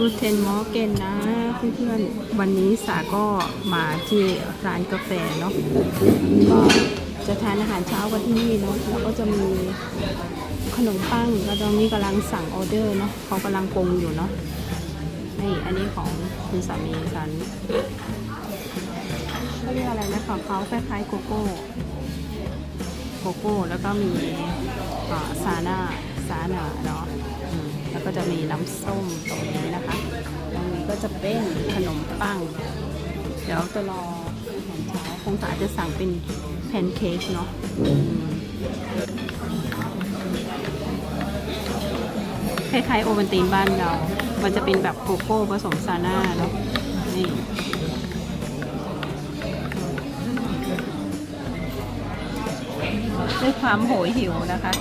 กูเทนมอร์เกนนะเพื่อนๆวันนี้สาก็มาที่ร้านกาแฟเนาะก็จะทานอาหารเช้ากันที่นี่เนาะแล้วก็จะมีขนมปังก็ตอนนี้กำลังสั่งออเดอร์เนาะเขากำลังปรุงอยู่เนาะนี่อันนี้ของคุณสามีฉันเขาเรียกอะไรนะของเขาคล้ายๆโกโก้โกโก้แล้วก็มีอาซาน่าซาน่าเนาะ แล้วก็จะมีน้ำส้มตรงนี้นะคะ ตรงนี้ก็จะเป็นขนมปัง เดี๋ยวจะรออาหารเช้าคงจะอาจจะสั่งเป็นแพนเค้กเนาะคล้ายๆโอวัลตินบ้านเรา มันจะเป็นแบบโกโก้ผสมซาน่าเนาะ นี่ด้วยความโหยหิวนะคะ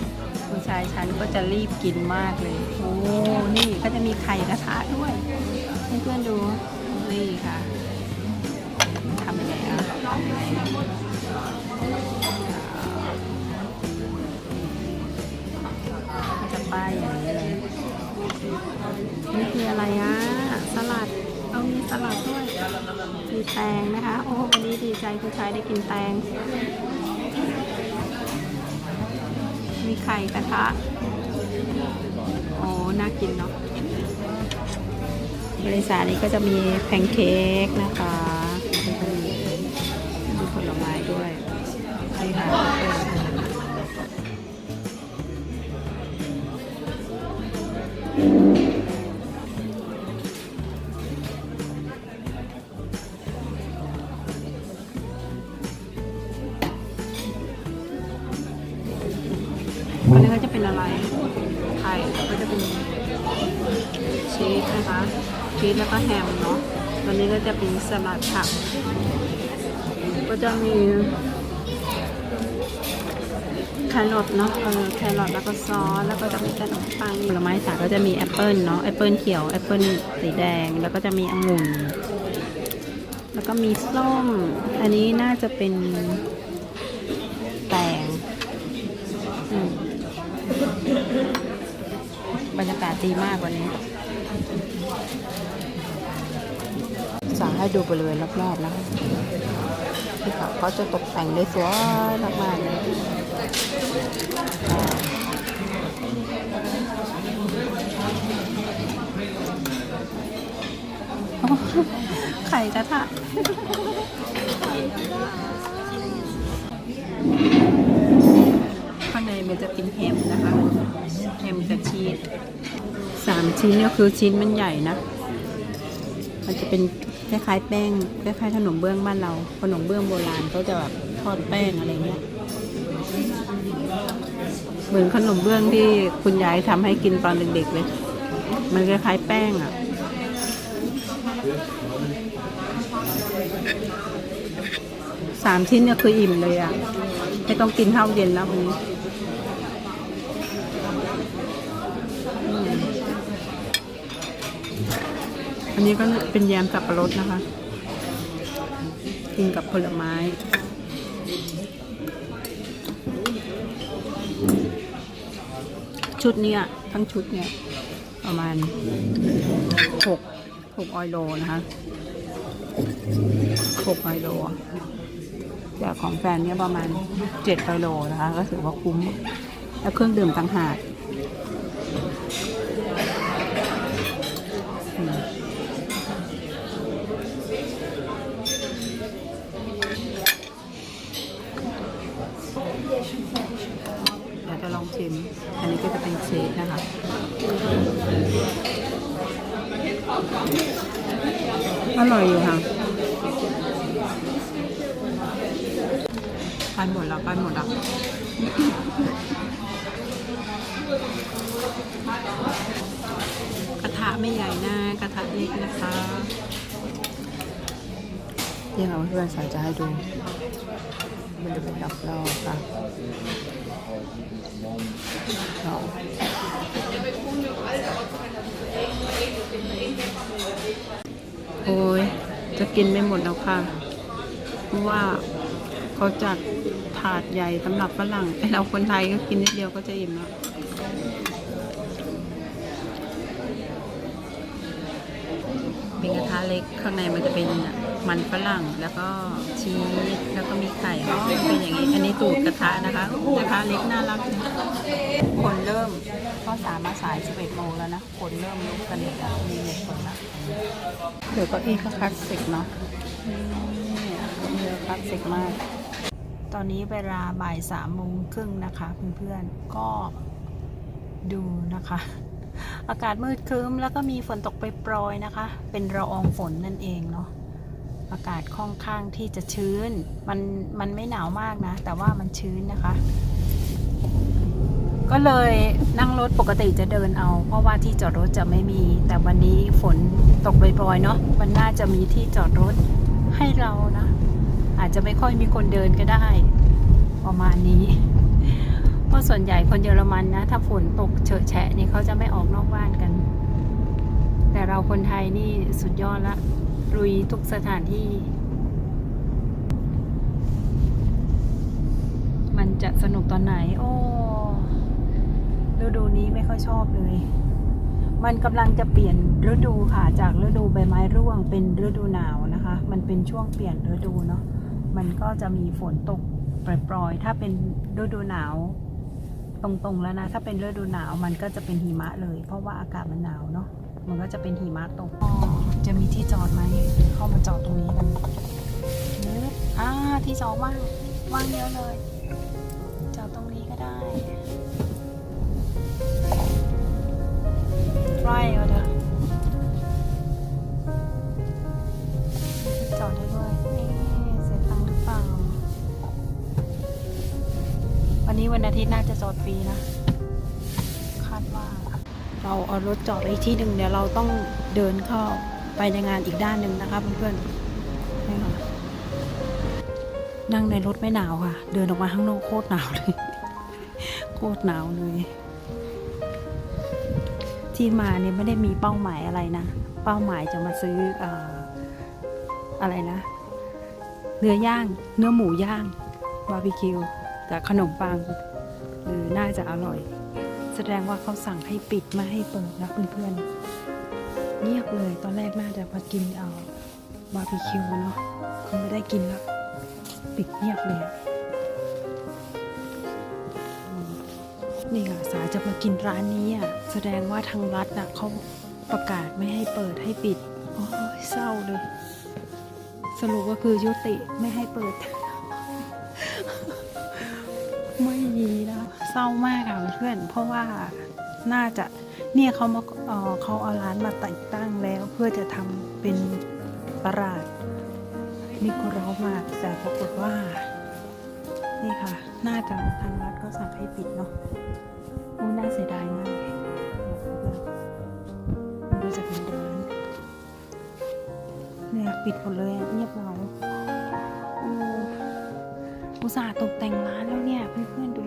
ชายฉันก็จะรีบกินมากเลย โอ้ นี่ก็จะมีไข่กระทะด้วย ให้เพื่อนดู นี่ค่ะทำยังไงอะก็จะป้ายอย่างนี้เลยนี่คืออะไรอะ สลัด เอามีสลัดด้วย มีแตงนะคะ โอ้วันนี้ดีใจคุณชายได้กินแตง มีไข่กระทะ โอ้ น่ากินเนาะ บริษัทนี้ก็จะมีแพนเค้กนะคะมีผลไม้ด้วยนี่ค่ะ เป็นชีสนะคะชีสแล้วก็แฮมเนาะตัวนี้ก็จะเป็นสลัดผัก ก็จะมีแครอทเนาะเออแครอทแล้วก็ซอสแล้วก็จะมีขนมปังผลไม้สาก็จะมีแอปเปิลเนาะแอปเปิลเขียวแอปเปิลสีแดงแล้วก็จะมีองุ่นแล้วก็มีส้ม อันนี้น่าจะเป็นแตงอืม บรรยากาศดีมากวันนี้สาให้ดูบริเวณรอบๆนะคะที่เขาเขาจะตกแต่งได้สวยมากๆเลยไข่กระทะข้างในมันจะเป็นแฮมนะคะ แฮมกับชีสสามชิ้นก็คือชิ้นมันใหญ่นะ มันจะเป็นคล้ายๆแป้งคล้ายๆขนมเบื้องบ้านเรา ขนมเบื้องโบราณเขาจะแบบทอดแป้งอะไรเงี้ยเหมือนขนมเบื้องที่คุณยายทำให้กินตอนเด็กๆเลย มันคล้ายๆแป้งอะสามชิ้นเนี่ยคืออิ่มเลยอะ ไม่ต้องกินข้าวเย็นแล้ววันนี้ อันนี้ก็เป็นแยมสับปะรดนะคะ กินกับผลไม้ชุดเนี้ยทั้งชุดเนี่ยประมาณหกหกออยโลนะคะหกออยโลแต่ของแฟนเนี่ยประมาณเจ็ดกิโลนะคะ ก็ถือว่าคุ้ม แล้วเครื่องดื่มต่างหากอืมเดี๋ยว จะลองชิม อันนี้ก็จะเป็นเชคนะคะอร่อยอยู่ค่ะไปหมดแล้วไปหมดแล้วกระทะไม่ใหญ่นะกระทะเล็กนะคะนี่ค่ะเพื่อนสายจะให้ดู มันจะเป็นดอกรอบค่ะดอกโอ้ยจะกินไม่หมดแล้วค่ะ เพราะว่าเขาจัดถาดใหญ่สำหรับฝรั่งไอเราคนไทยก็กินนิดเดียวก็จะอิ่มแล้วเป็นกระทะเล็กข้างในมันจะเป็นมันฝรั่งแล้วก็ชีสแล้วก็มี เป็นอย่างนี้ อันนี้ตูดกระทะนะคะกระทะเล็กน่ารัก คนเริ่มก็สามารถสาย 11โมงแล้วนะ คนเริ่มลุกกันแล้วมีเด็กคนละเดี๋ยวก็อีกคลาสสิกเนาะนี่เรือคลาสสิกมาก ตอนนี้เวลาบ่ายสามโมงครึ่งนะคะเพื่อนๆ ก็ดูนะคะ อากาศมืดครึ้มแล้วก็มีฝนตกโปรยนะคะ เป็นละอองฝนนั่นเองเนาะ อากาศค่อนข้างที่จะชื้น มันมันไม่หนาวมากนะ แต่ว่ามันชื้นนะคะ ก็เลยนั่งรถปกติจะเดินเอา เพราะว่าที่จอดรถจะไม่มี แต่วันนี้ฝนตกโปรยๆเนาะมันน่าจะมีที่จอดรถให้เรานะ อาจจะไม่ค่อยมีคนเดินก็ได้ ประมาณนี้เพราะส่วนใหญ่คนเยอรมันนะ ถ้าฝนตกเฉอะแฉะนี่เขาจะไม่ออกนอกบ้านกัน แต่เราคนไทยนี่สุดยอดละ ลุยทุกสถานที่ มันจะสนุกตอนไหน โอ้ฤดูนี้ไม่ค่อยชอบเลย มันกำลังจะเปลี่ยนฤดูค่ะ จากฤดูใบไม้ร่วงเป็นฤดูหนาวนะคะ มันเป็นช่วงเปลี่ยนฤดูเนาะ มันก็จะมีฝนตกปล่อยๆ ถ้าเป็นฤดูหนาวตรงๆแล้วนะ ถ้าเป็นฤดูหนาวมันก็จะเป็นหิมะเลย เพราะว่าอากาศมันหนาวเนาะ มันก็จะเป็นหิมะตกจะมีที่จอดไหมเข้ามาจอดตรงนี้กันเนื้ออ่าที่จอดว่างว่างเยอะเลย รถจอดไปที่หนึ่งเดี๋ยวเราต้องเดินเข้าไปในงานอีกด้านหนึ่งนะคะเพื่อนๆนั่งในรถไม่หนาวค่ะ เดินออกมาข้างนอกโคตรหนาวเลย โคตรหนาวเลย ที่มาเนี่ยไม่ได้มีเป้าหมายอะไรนะ เป้าหมายจะมาซื้อออะไรนะ เนื้อย่าง เนื้อหมูย่างบาร์บีคิวกับขนมปังหรือน่าจะอร่อย แสดงว่าเขาสั่งให้ปิดไม่ให้เปิดนะเพื่อนๆเงียบเลยตอนแรกน่าจะมากินเอาบาร์บีคิวเนาะคงไม่ได้กินแล้วปิดเงียบเลยนี่ค่ะสาจะมากินร้านนี้อะแสดงว่าทางรัฐอะเขาประกาศไม่ให้เปิดให้ปิดโอ้ยเศร้าเลย สรุปก็คือยุติไม่ให้เปิด ร้ามากค่ะเพื่อนเพราะว่าน่าจะเนี่ยเขามาเอ่อเขาเอาร้านมาติดตั้งแล้วเพื่อจะทำเป็นตลาดมีคนร้อมากแต่ปรากฏว่า นี่ค่ะ น่าจะทางรัฐก็สั่งให้ปิดเนาะโอ้น่าเสียดายมากเลยมันก็จะเป็นร้านเนี่ยปิดหมดเลยเงียบเหงาอุตส่าห์ตกแต่งร้านแล้วเนี่ยเพื่อนๆดู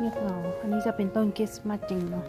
เงียบเหงาอันนี้จะเป็นต้นคริสต์มาสจริงเนาะ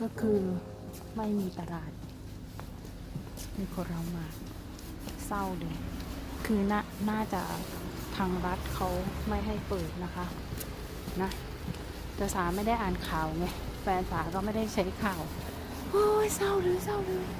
ก็คือไม่มีตลาดมีคนเรามาเศร้าเลยคือน่าน่าจะทางรัฐเขาไม่ให้เปิดนะคะนะแต่สาไม่ได้อ่านข่าวไงแฟนสาก็ไม่ได้ใช้ข่าว โอ้ยเศร้าเลยเศร้าเลย